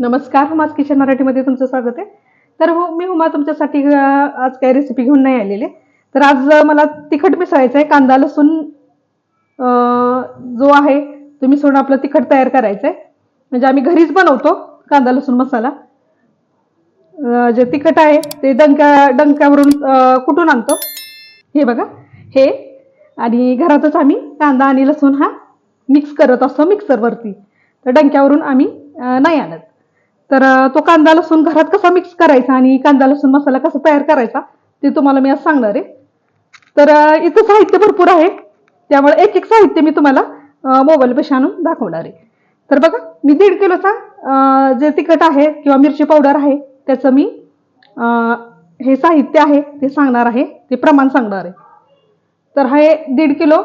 नमस्कार हुमाज किचन मराठीमध्ये तुमचं स्वागत आहे. तर हो मी हुमा तुमच्यासाठी आज काही रेसिपी घेऊन नाही आलेले. तर आज मला तिखट मिसळायचं आहे कांदा लसूण जो आहे तो मिसळून आपलं तिखट तयार करायचं आहे. म्हणजे आम्ही घरीच बनवतो कांदा लसूण मसाला. जे तिखट आहे ते डंक्या डंक्यावरून कुठून आणतो? हे बघा हे. आणि घरातच आम्ही कांदा आणि लसूण हा मिक्स करत असतो मिक्सरवरती तर डंक्यावरून आम्ही नाही आणत. तर तो कांदा लसूण घरात कसा मिक्स करायचा आणि कांदा लसूण मसाला कसा तयार करायचा ते तुम्हाला मी आज सांगणार आहे. तर इथं साहित्य भरपूर आहे. त्यामुळे एक एक साहित्य मी तुम्हाला मोबाईल आणून दाखवणार आहे. तर बघा मी दीड किलोचा जे तिखट आहे किंवा मिरची पावडर आहे त्याचं मी हे साहित्य आहे ते सांगणार आहे ते प्रमाण सांगणार आहे. तर हे दीड किलो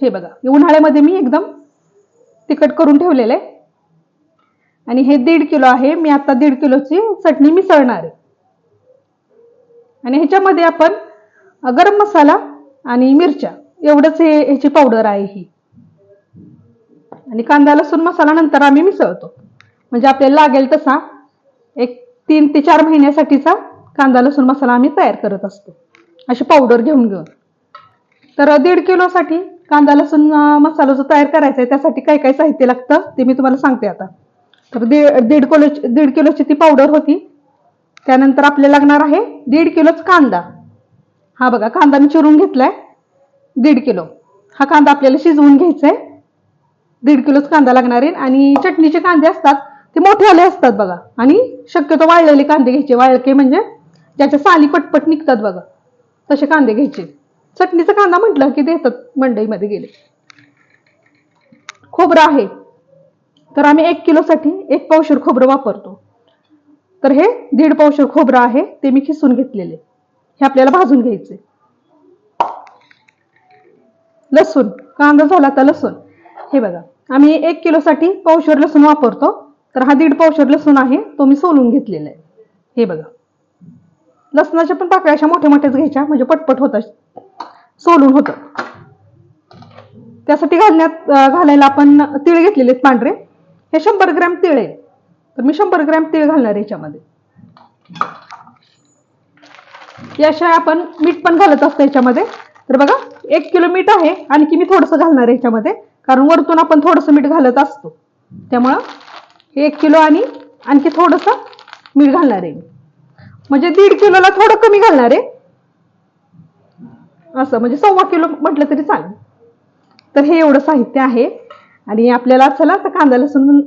हे बघा उन्हाळ्यामध्ये मी एकदम तिखट करून ठेवलेलं आहे. आणि हे दीड किलो आहे मी आता दीड किलोची चटणी मिसळणार आहे. आणि ह्याच्यामध्ये आपण गरम मसाला आणि मिरच्या एवढंच हे ह्याची पावडर आहे ही. आणि कांदा लसूण मसाला नंतर आम्ही मिसळतो. म्हणजे आपल्याला लागेल तसा एक तीन ते चार महिन्यासाठीचा कांदा लसूण मसाला आम्ही तयार करत असतो. अशी पावडर घेऊन घेऊन. तर दीड किलोसाठी कांदा लसूण मसाला जो तयार करायचा आहे त्यासाठी काय काय साहित्य लागतं ते मी तुम्हाला सांगते आता. तर दीड दीड किलो दीड किलोची ती पावडर होती. त्यानंतर आपल्याला लागणार आहे दीड किलोच कांदा. हा बघा कांदा मी चिरून घेतलाय. दीड किलो. हा कांदा आपल्याला शिजवून घ्यायचा आहे दीड किलोच कांदा लागणार आहे. आणि चटणीचे कांदे असतात ते मोठे आले असतात बघा. आणि शक्यतो वाळलेले कांदे घ्यायचे. वाळके म्हणजे ज्याच्या साली पटपट निघतात बघा. तसे कांदे घ्यायचे. चटणीचा कांदा म्हटलं की देतात मंडईमध्ये गेले. खोबरं आहे. तर आम्ही एक किलोसाठी एक पावशेर खोबरं वापरतो. तर हे दीड पावशेर खोबरं आहे ते मी खिसून घेतलेले. हे आपल्याला भाजून घ्यायचे. लसूण कांदा झाला तर लसूण. हे बघा आम्ही एक किलोसाठी पावशेर लसूण वापरतो. तर हा दीड पावशेर लसूण आहे तो मी सोलून घेतलेला आहे. हे बघा. लसणाच्या पण पाकळ्या अशा मोठ्या मोठ्याच घ्यायच्या म्हणजे पटपट होतात. सोलून होतं त्यासाठी घालण्यात घालायला आपण तीळ घेतलेले आहेत पांढरे. हे शंभर ग्रॅम तीळ आहे. तर मी शंभर ग्रॅम तीळ घालणार याच्यामध्ये. याशिवाय आपण मीठ पण घालत असतो याच्यामध्ये. तर बघा एक किलो मीठ आहे आणखी मी थोडंसं घालणार याच्यामध्ये. कारण वरतून आपण थोडंसं मीठ घालत असतो. त्यामुळं एक किलो आणि आणखी थोडंसं मीठ घालणार आहे मी. म्हणजे दीड किलोला थोडं कमी घालणार आहे. असं म्हणजे सव्वा किलो म्हटलं तरी चालेल. तर हे एवढं साहित्य आहे. आणि आपल्याला चला आता कांदा लसूण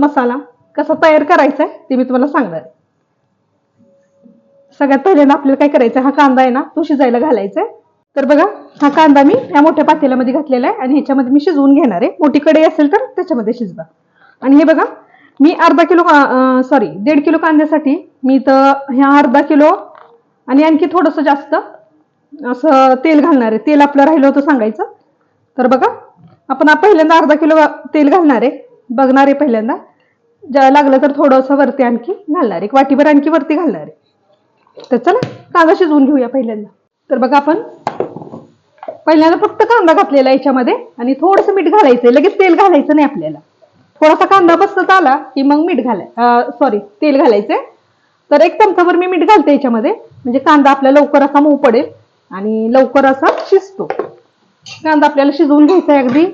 मसाला कसा तयार करायचा आहे ते मी तुम्हाला सांगणार. सगळ्यात पहिल्यांदा आपल्याला काय करायचं हा कांदा आहे ना तो शिजायला घालायचा आहे. तर बघा हा कांदा मी या मोठ्या पातेल्यामध्ये घातलेला आहे आणि ह्याच्यामध्ये मी शिजवून घेणार आहे. मोठी कढई असेल तर त्याच्यामध्ये शिजवा. आणि हे बघा मी अर्धा किलो सॉरी दीड किलो कांद्यासाठी मी तर ह्या अर्धा किलो आणि आणखी थोडंसं जास्त असं तेल घालणार आहे. तेल आपलं राहिलं होतं सांगायचं. तर बघा आपण पहिल्यांदा अर्धा किलो तेल घालणार आहे. बघणार आहे पहिल्यांदा. ज्या लागलं तर थोडंसं वरती आणखी घालणार आहे. एक वाटीभर आणखी वरती घालणार आहे. तर चला कांदा शिजवून घेऊया पहिल्यांदा. तर बघा आपण पहिल्यांदा फक्त कांदा घातलेला याच्यामध्ये आणि थोडंसं मीठ घालायचं लगेच तेल घालायचं नाही आपल्याला. थोडासा कांदा बसत आला की मग मीठ घालाय सॉरी तेल घालायचंय. तर एक चमचाभर मी मीठ घालते याच्यामध्ये. म्हणजे कांदा आपला लवकर असा मऊ पडेल आणि लवकर असा शिजतो. कांदा आपल्याला शिजवून घ्यायचा आहे अगदी.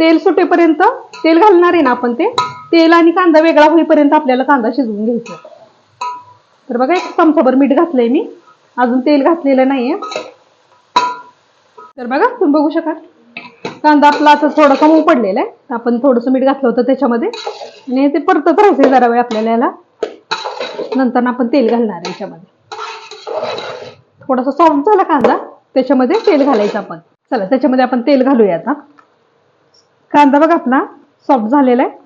तेल सुटेपर्यंत तेल घालणार आहे ना आपण ते तेल आणि कांदा वेगळा होईपर्यंत आपल्याला कांदा शिजवून घ्यायचा तर बघा एक चमचाभर मीठ घातलंय मी. अजून तेल घातलेलं नाहीये. तर बघा तुम्ही बघू शकाल. कांदा आपला आता थोडासा मऊ पडलेला आहे. आपण थोडंसं मीठ घातलं होतं त्याच्यामध्ये. आणि ते परतत राहायचं जरा वेळ आपल्याला याला. नंतर आपण तेल घालणार आहे याच्यामध्ये. थोडासा सॉफ्ट झाला कांदा. त्याच्यामध्ये तेल घालायचं आपण. चला त्याच्यामध्ये आपण तेल घालूया आता. कांदा बघा आपला सॉफ्ट झालेला आहे.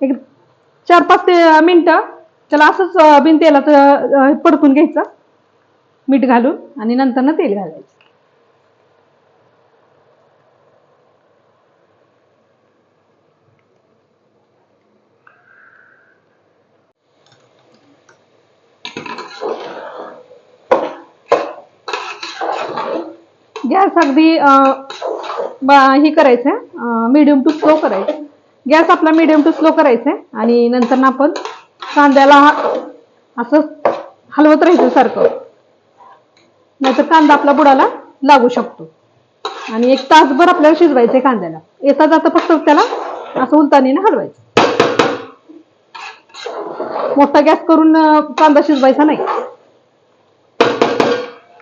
एक चार पाच ते मिनटं. त्याला असंच बिन तेलात परतून घ्यायचं. मीठ घालून आणि नंतर ना तेल घालायचं. गॅस अगदी अं, हे करायचं मीडियम टू स्लो करायचं गॅस आपला मिडियम टू स्लो करायचा आहे आणि नंतर ना आपण कांद्याला असं हलवत राहायचं सारखं. नाहीतर कांदा आपला बुडाला लागू शकतो. आणि एक तासभर आपल्याला शिजवायचं आहे कांद्याला. येता जाता फक्त त्याला असं उलतानीने हलवायचं. मोठा गॅस करून कांदा शिजवायचा नाही.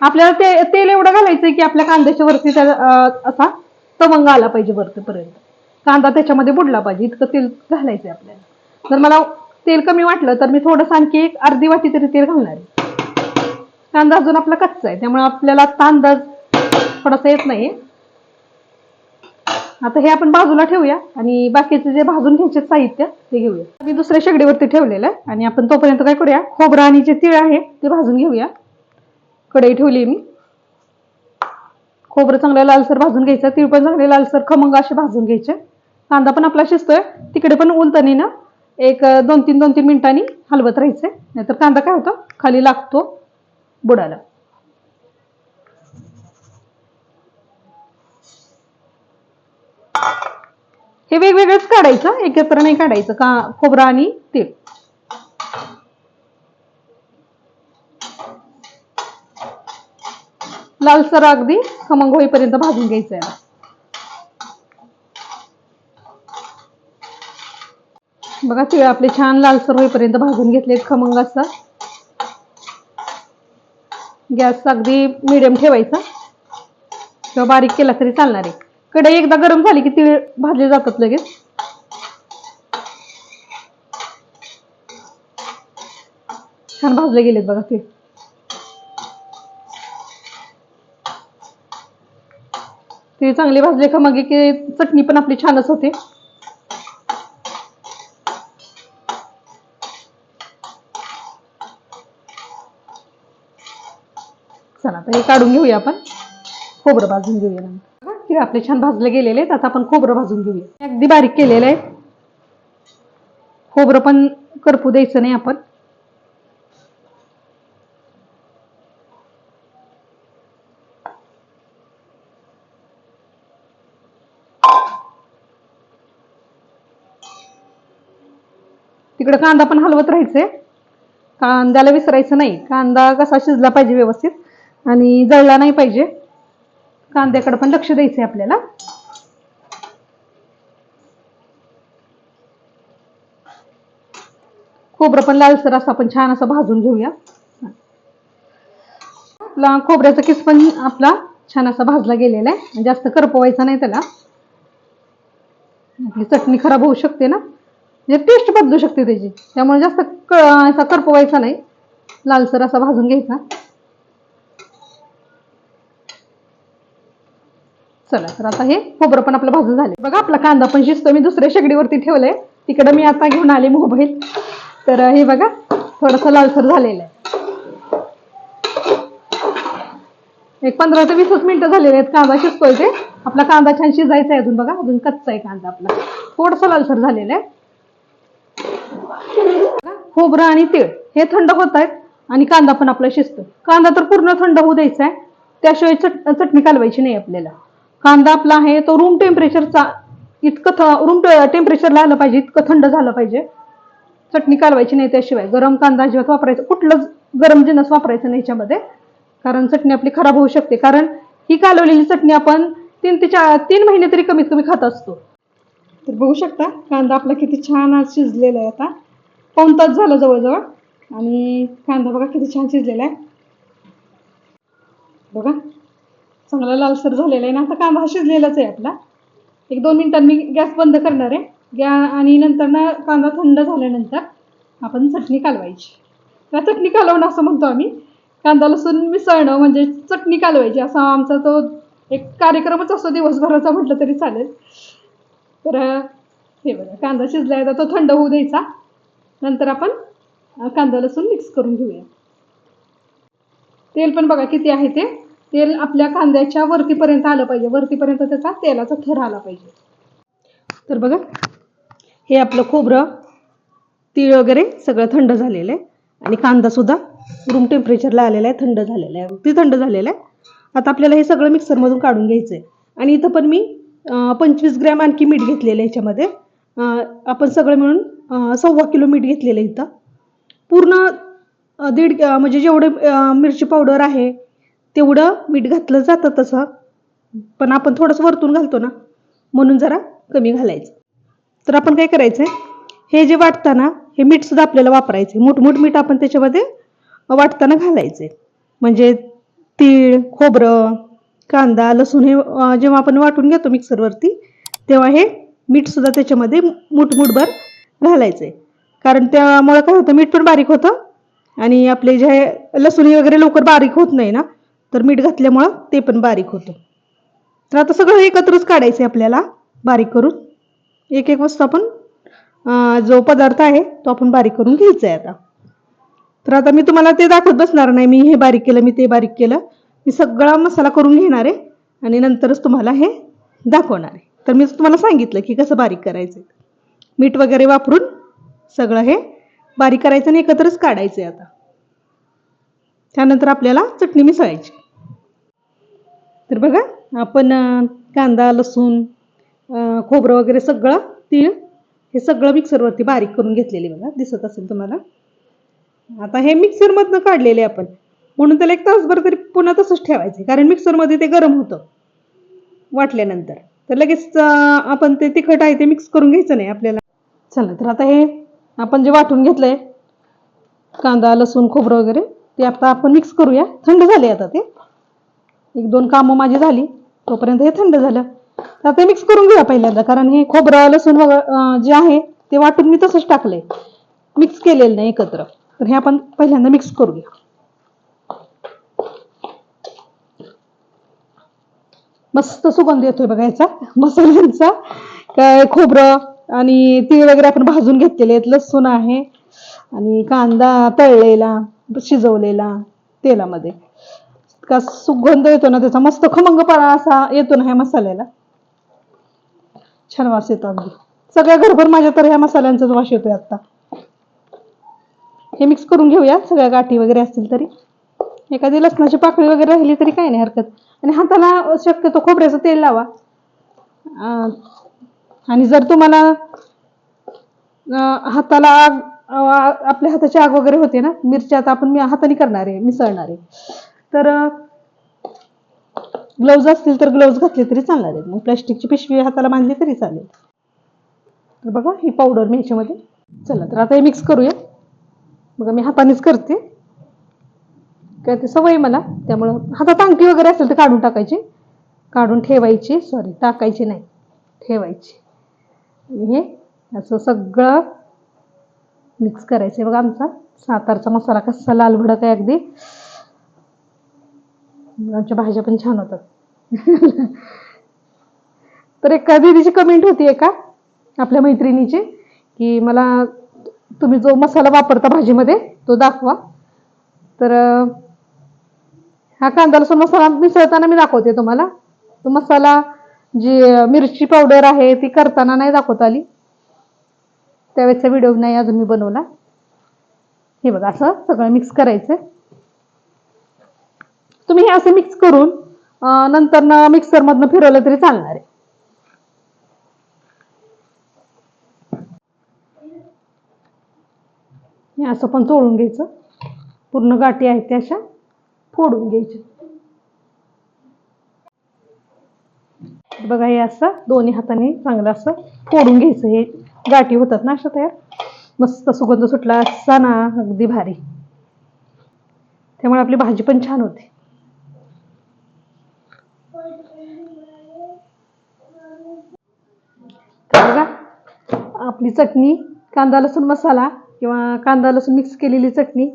आपल्याला ते तेल एवढं घालायचं की आपल्या कांद्याच्या वरती त्या असा तवंग आला पाहिजे वरतीपर्यंत. कांदा त्याच्यामध्ये बुडला पाहिजे इतकं तेल घालायचंय आपल्याला. जर मला तेल कमी वाटलं तर मी थोडंसं आणखी एक अर्धी वाटी तरी तेल घालणार आहे. कांदा अजून आपला कच्चा आहे त्यामुळे आपल्याला आता अंदाज थोडासा येत नाही आता हे आपण बाजूला ठेवूया आणि बाकीचे जे भाजून घ्यायचे साहित्य ते घेऊया. मी दुसऱ्या शेगडीवरती ठेवलेलं आहे आणि आपण तोपर्यंत काय करूया खोबरं आणि जे तीळ आहे ते भाजून घेऊया. कढई ठेवली मी. खोबरं चांगलं लालसर भाजून घ्यायचं तीळ पण चांगले लालसर खमंग असे भाजून घ्यायचे. कांदा पण आपला शिजतोय तिकडे पण उलतणीनं एक दोन तीन दोन तीन मिनिटांनी हलवत राहायचे नाहीतर कांदा काय होतो? खाली लागतो बुडाला हे वेगवेगळंच काढायचं एकत्र नाही काढायचं का खोबरं आणि तीळ. लालसर अगदी खमंग होईपर्यंत भाजून घ्यायचं आहे बघा तिळ आपले छान लालसर होईपर्यंत भाजून घेतलेत खमंग असतात गॅस अगदी मिडियम ठेवायचा. किंवा बारीक केला तरी चालणार आहे. कढई एकदा गरम झाली की तीळ भाजले जातात लगेच. छान भाजले गेलेत बघा तीळ. ते चांगले भाजले का मग की चटणी पण आपली छानच होते. चला आता हे काढून घेऊया आपण. खोबरं भाजून घेऊया नंतर. आपले छान भाजले गेलेले आहेत. आता आपण खोबरं भाजून घेऊया. अगदी बारीक केलेलं आहे. खोबरं पण करपू द्यायचं नाही आपण. तिकडे कांदा पण हलवत राहायचे. कांद्याला विसरायचं नाही. कांदा कसा शिजला पाहिजे व्यवस्थित आणि जळला नाही पाहिजे. कांद्याकडे पण लक्ष द्यायचंय आपल्याला. खोबरं पण लालसर असं आपण छान असं भाजून घेऊया. आपला खोबऱ्याचा किस पण आपला छान असा भाजला गेलेला आहे. जास्त करपवायचा नाही त्याला. आपली चटणी खराब होऊ शकते ना. म्हणजे टेस्ट बदलू शकते त्याची. त्यामुळे जास्त क असा करपवायचा नाही. लालसर असा भाजून घ्यायचा. चला तर आता हे खोबरं पण आपलं भाजून झाले. बघा आपला कांदा पण शिजतो मी दुसऱ्या शेगडीवरती ठेवलंय. तिकडं मी आता घेऊन आले मोबाईल तर हे बघा थोडंसं लालसर झालेलं आहे. एक पंधरा ते वीसच मिनिटं झालेले आहेत. कांदा शिजतोय ते. आपला कांदा छान शिजायचा आहे अजून बघा. अजून कच्चा आहे कांदा आपला. थोडंसं लालसर झालेला आहे. खोबरं आणि तीळ हे थंड होत आहेत आणि कांदा पण आपला शिजतो कांदा तर पूर्ण थंड होऊ द्यायचा आहे त्याशिवाय चट चटणी कालवायची नाही आपल्याला. कांदा आपला आहे तो रूम टेम्परेचरचा इतकं रूम टेम्परेचरला आलं पाहिजे इतकं थंड झालं पाहिजे. चटणी कालवायची नाही त्याशिवाय. गरम कांदा अजिबात वापरायचा कुठलंच गरम जिनस वापरायचं नाही याच्यामध्ये. कारण चटणी आपली खराब होऊ शकते. कारण ही कालवलेली चटणी आपण तीन ते चार तीन महिने तरी कमीत कमी खात असतो. तर बघू शकता कांदा आपला किती छान आज शिजलेला आहे आता. पाऊन तास झालं जवळजवळ. आणि कांदा बघा किती छान शिजलेला आहे. बघा चांगला लालसर झालेला आहे ना. आता कांदा हा शिजलेलाच आहे आपला. एक दोन मिनिटांनी गॅस बंद करणार आहे. गॅ आणि नंतर ना कांदा थंड झाल्यानंतर आपण चटणी कालवायची. त्या चटणी कालवणं असं म्हणतो आम्ही. कांदा लसूण मिसळणं म्हणजे चटणी कालवायची. असा आमचा तो एक कार्यक्रमच असतो दिवसभराचा म्हटलं तरी चालेल. तर हे बघा कांदा शिजलाय तर तो थंड होऊ द्यायचा. नंतर आपण कांदा लसूण मिक्स करून घेऊया. तेल पण बघा किती आहे ते. तेल आपल्या कांद्याच्या वरतीपर्यंत आलं पाहिजे. वरतीपर्यंत त्याचा तेलाचा थर आला पाहिजे. तर बघा हे आपलं खोबरं तीळ वगैरे सगळं थंड झालेलं आहे. आणि कांदा सुद्धा रूम टेम्परेचरला आलेला आहे थंड झालेला आहे. अगदी थंड झालेला आहे. आता आपल्याला हे सगळं मिक्सरमधून काढून घ्यायचं आहे आणि इथं पण मी पंचवीस ग्रॅम आणखी मीठ घेतलेलं आहे याच्यामध्ये. आपण सगळं मिळून सव्वा किलो मीठ घेतलेलं आहे इथं. पूर्ण दीड म्हणजे जेवढं मिरची पावडर आहे तेवढं मीठ घातलं जातं तसं. पण आपण थोडंसं वरतून घालतो ना म्हणून जरा कमी घालायचं. तर आपण काय करायचं आहे हे जे वाटताना हे मीठसुद्धा आपल्याला वापरायचं मोठमोठ मीठ आपण त्याच्यामध्ये वाटताना घालायचे म्हणजे तीळ खोबरं कांदा लसूण हे जेव्हा आपण वाटून घेतो मिक्सरवरती तेव्हा हे मीठ सुद्धा त्याच्यामध्ये मुठमुठभर घालायचं आहे कारण त्यामुळं काय होतं मीठ पण बारीक होतं आणि आपले जे लसूण हे वगैरे लवकर बारीक होत नाही ना तर मीठ घातल्यामुळं ते पण बारीक होतं. तर आता सगळं एकत्रच काढायचं आहे आपल्याला बारीक करून. एक एक वस्तू आपण जो पदार्थ आहे तो आपण बारीक करून घ्यायचा आहे आता. तर आता मी तुम्हाला ते दाखवत बसणार नाही मी हे बारीक केलं मी ते बारीक केलं. मी सगळा मसाला करून घेणार आहे आणि नंतरच तुम्हाला हे दाखवणार आहे. तर मी तुम्हाला सांगितलं की कसं बारीक करायचं मीठ वगैरे वापरून सगळं हे बारीक करायचं आणि एकत्रच काढायचं आहे आता. त्यानंतर आपल्याला चटणी मिसळायची. तर बघा आपण कांदा लसूण खोबरं वगैरे सगळं तीळ हे सगळं मिक्सरवरती बारीक करून घेतलेले बघा दिसत असेल तुम्हाला. आता हे मिक्सरमधनं काढलेले आपण. म्हणून त्याला एक तासभर तरी पुन्हा तसंच ठेवायचं कारण मिक्सरमध्ये ते गरम होतं वाटल्यानंतर. तर लगेच आपण ते तिखट आहे ते मिक्स करून घ्यायचं नाही आपल्याला. चला तर आता हे आपण जे वाटून घेतलंय कांदा लसूण खोबरं वगैरे ते आता आपण मिक्स करूया. थंड झाले आता ते. एक दोन कामं माझी झाली तोपर्यंत हे थंड झालं. तर आता मिक्स करून घेऊया पहिल्यांदा. कारण हे खोबरं लसूण वगैरे जे आहे ते वाटून मी तसंच टाकलंय. मिक्स केलेलं नाही एकत्र. तर हे आपण पहिल्यांदा मिक्स करूया. मस्त सुगंध येतोय बघा याचा. मसाल्यांचा. काय खोबरं आणि तीळ वगैरे आपण भाजून घेतलेले आहेत. लसूण आहे. आणि कांदा तळलेला शिजवलेला तेलामध्ये. का सुगंध येतो ना त्याचा. मस्त खमंगपणा असा येतो ना ह्या मसाल्याला. छान वास येतो अगदी. सगळ्या घरभर माझ्या तर ह्या मसाल्यांचाच वास येतोय आता. हे मिक्स करून घेऊया. सगळ्या गाठी वगैरे असतील तरी. एखादी लसणाची पाकळी वगैरे राहिली तरी काही नाही हरकत. आणि हाताला शक्यतो खोबऱ्याचं तेल लावा. आणि जर तुम्हाला हाताला आग आपल्या हाताची आग वगैरे होते ना मिरच्या आता आपण मी हाताने करणार आहे मिसळणार आहे. तर ग्लोव्ज असतील तर ग्लोव्ज घातले तरी चालणार आहेत. मग प्लॅस्टिकची पिशवी हाताला बांधली तरी चालेल. तर बघा ही पावडर मी ह्याच्यामध्ये चला तर आता हे मिक्स करूया. बघा मी हातानेच करते. काय ते सवय मला त्यामुळं हातात अंगठी वगैरे असेल तर काढून टाकायची. काढून ठेवायची सॉरी टाकायची नाही ठेवायची. हे असं सगळं मिक्स करायचं आहे. बघा आमचा सातारचा मसाला कसा लाल भडक आहे अगदी. आमच्या भाज्या पण छान होतात. तर एका दिदीची कमेंट होती एका आपल्या मैत्रिणीची की मला तुम्ही जो मसाला वापरता भाजीमध्ये तो दाखवा. तर हा कांदा लसूण मसाला मिसळताना मी दाखवते तुम्हाला. तो मसाला जी मिरची पावडर आहे ती करताना नाही दाखवता आली. त्यावेळेचा व्हिडिओ नाही अजून मी बनवला. हे बघा असं सगळं मिक्स करायचं तुम्ही हे असं मिक्स करून नंतर नंतर मिक्सरमधनं फिरवलं तरी चालणार आहे. असं पण चोळून घ्यायचं. पूर्ण गाठी आहेत त्या अशा. फोडून घ्यायचे. बघा हे असं दोन्ही हाताने चांगलं असं फोडून घ्यायचं. हे गाठी होतात ना अशा तयार. मस्त सुगंध सुटला असा ना अगदी भारी. त्यामुळे आपली भाजी पण छान होते. बघा आपली चटणी कांदा लसूण मसाला किंवा कांदा लसूण मिक्स केलेली चटणी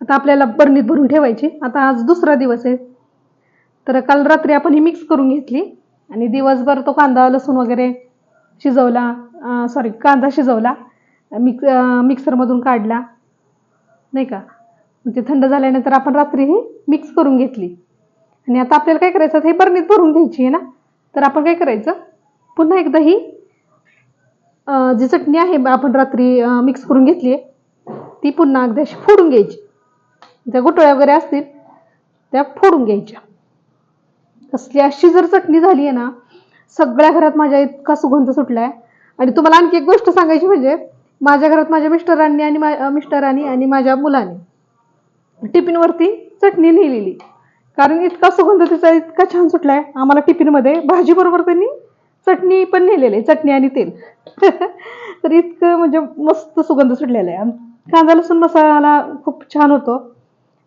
आता आपल्याला बरणीत भरून ठेवायची. आता आज दुसरा दिवस आहे. तर काल रात्री आपण ही मिक्स करून घेतली. आणि दिवसभर तो कांदा लसूण वगैरे शिजवला. सॉरी कांदा शिजवला. मिक्स मिक्सरमधून काढला. नाही का? म्हणजे थंड झाल्यानंतर आपण रात्री ही मिक्स करून घेतली. आणि आता आपल्याला काय करायचं? हे बरणीत भरून घ्यायची आहे ना? तर आपण काय करायचं? पुन्हा एकदा ही जी चटणी आहे आपण रात्री मिक्स करून घेतली आहे ती पुन्हा अगदी अशी फोडून घ्यायची. त्या गुटळ्या वगैरे असतील त्या फोडून घ्यायच्या. कसली अशी जर चटणी झाली आहे ना सगळ्या घरात माझ्या इतका सुगंध सुटलाय. आणि तुम्हाला आणखी एक गोष्ट सांगायची म्हणजे माझ्या घरात माझ्या मिस्टरांनी आणि मा- मिस्टरांनी आणि माझ्या मुलाने टिफिनवरती चटणी लिहिलेली. कारण इतका सुगंध तिचा इतका छान सुटलाय आम्हाला टिफिनमध्ये भाजीबरोबर त्यांनी चटणी पण लिहिलेली आहे चटणी आणि तेल. तर इतकं म्हणजे मस्त सुगंध सुटलेला आहे. कांदा लसूण मसाला खूप छान होतो.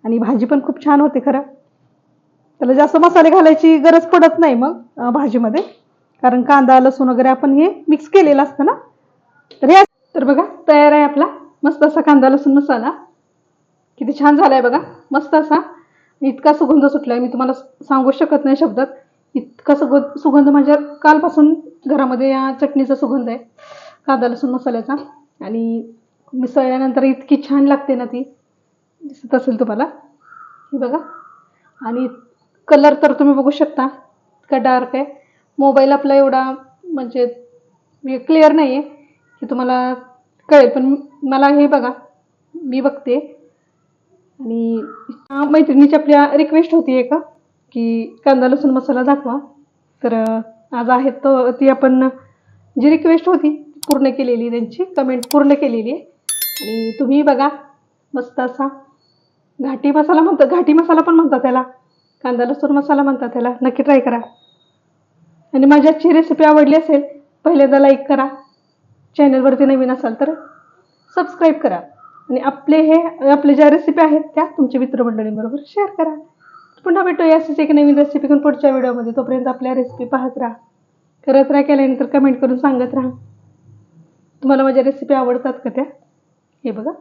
आणि भाजी पण खूप छान होते खरं. त्याला जास्त मसाले घालायची गरज पडत नाही मग भाजीमध्ये. कारण कांदा लसूण वगैरे आपण हे मिक्स केलेलं असतं ना. तर हे तर बघा तयार आहे आपला. मस्त असा कांदा लसूण मसाला. किती छान झालाय बघा. मस्त असा. इतका सुगंध सुटलाय. मी तुम्हाला सांगू शकत नाही शब्दात. इतका सुगंध सुगंध म्हणजे कालपासून घरामध्ये या चटणीचा सुगंध आहे. कांदा लसूण मसाल्याचा. आणि मिसळल्यानंतर इतकी छान लागते ना ती. दिसत असेल तुम्हाला? हे बघा. आणि कलर तर तुम्ही बघू शकता. इतका डार्क आहे. मोबाईल आपला एवढा म्हणजे क्लिअर नाही आहे की तुम्हाला कळेल. पण मला हे बघा. मी बघते. आणि मैत्रिणीची आपल्या रिक्वेस्ट होती आहे का की कांदा लसूण मसाला दाखवा. तर आज आहे तो ती आपण जी रिक्वेस्ट होती पूर्ण केलेली त्यांची कमेंट पूर्ण केलेली आहे. आणि तुम्ही बघा. मस्त असा घाटी मसाला म्हणतात घाटी मसाला पण म्हणतात त्याला. कांदा लसूण मसाला म्हणतात त्याला. नक्की ट्राय करा. आणि माझी आजची रेसिपी आवडली असेल पहिल्यांदा लाईक करा. चॅनलवरती नवीन असाल तर सबस्क्राईब करा. आणि आपले हे आपले ज्या रेसिपी आहेत त्या तुमच्या मित्रमंडळींबरोबर शेअर करा. पुन्हा भेटूया अशीच एक नवीन रेसिपी घेऊन पुढच्या व्हिडिओमध्ये तोपर्यंत आपल्या रेसिपी पाहत राहा. करत राहा केल्यानंतर कमेंट करून सांगत राहा. तुम्हाला माझ्या रेसिपी आवडतात का त्या? हे बघा.